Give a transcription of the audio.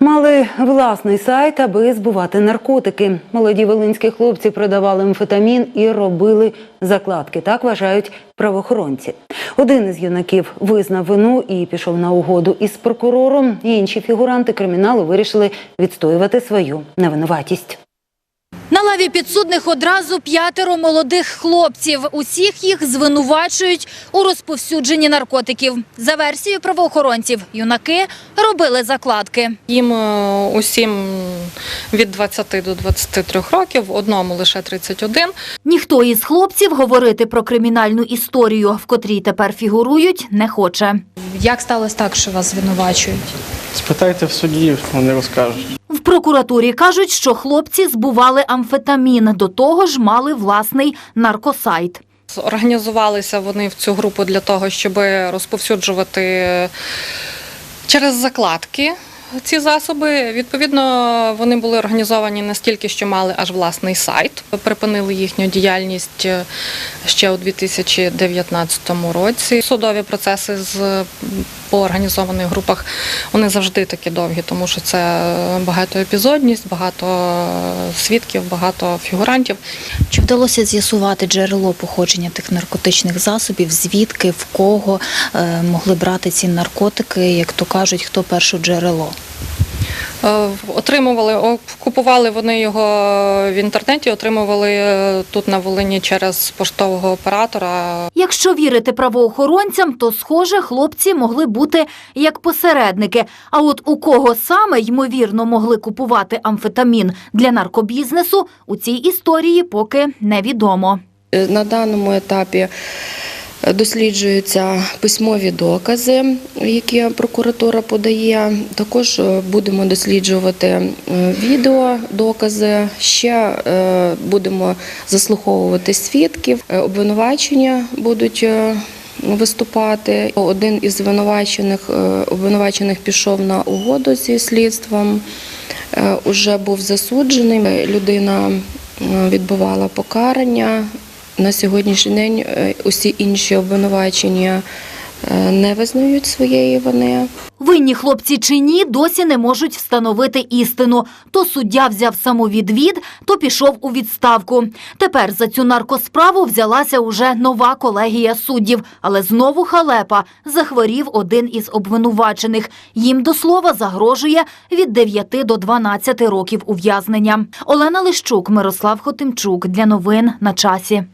Мали власний сайт, аби збувати наркотики. Молоді волинські хлопці продавали амфетамін і робили закладки. Так вважають правоохоронці. Один із юнаків визнав вину і пішов на угоду із прокурором. Інші фігуранти криміналу вирішили відстоювати свою невинуватість. На лаві підсудних одразу п'ятеро молодих хлопців. Усіх їх звинувачують у розповсюдженні наркотиків. За версією правоохоронців, юнаки робили закладки. Їм е, усім від 20 до 23 років, одному лише 31. Ніхто із хлопців говорити про кримінальну історію, в котрій тепер фігурують, не хоче. Як сталося так, що вас звинувачують? Спитайте в суді, вони розкажуть. В прокуратурі кажуть, що хлопці збували амфетамін, до того ж мали власний наркосайт. Організувалися вони в цю групу для того, щоб розповсюджувати через закладки. Ці засоби відповідно вони були організовані настільки, що мали аж власний сайт. Припинили їхню діяльність е, ще у 2019 році. Судові процеси з по організованих групах вони завжди такі довгі, тому що це багатоепізодність, багато свідків, багато фігурантів. Чи вдалося з'ясувати джерело походження тих наркотичних засобів, звідки, в кого е, могли брати ці наркотики, як то кажуть, хто перше джерело? Е, Отримували, купували вони його в інтернеті, отримували е, тут на Волині через поштового оператора. Якщо вірити правоохоронцям, то схоже, хлопці могли бути як посередники. А от у кого саме ймовірно могли купувати амфетамін для наркобізнесу, у цій історії поки невідомо. Е, На даному етапі досліджуються письмові докази, які прокуратура подає. Також е, будемо досліджувати е, відеодокази. Ще е, будемо заслуховувати свідків. Обвинувачення будуть. Виступати один із звинувачених обвинувачених пішов на угоду зі слідством, уже був засуджений. Людина відбувала покарання. На сьогоднішній день е, усі інші обвинувачення е, не визнають своєї вини. Винні хлопці чи ні, досі не можуть встановити істину. То суддя взяв самовідвід, то пішов у відставку. Тепер за цю наркосправу взялася уже нова колегія суддів. Але знову халепа захворів один із обвинувачених. Їм до слова загрожує від 9 до 12 років ув'язнення. Олена Лищук, Мирослав Хотимчук. Для новин на часі.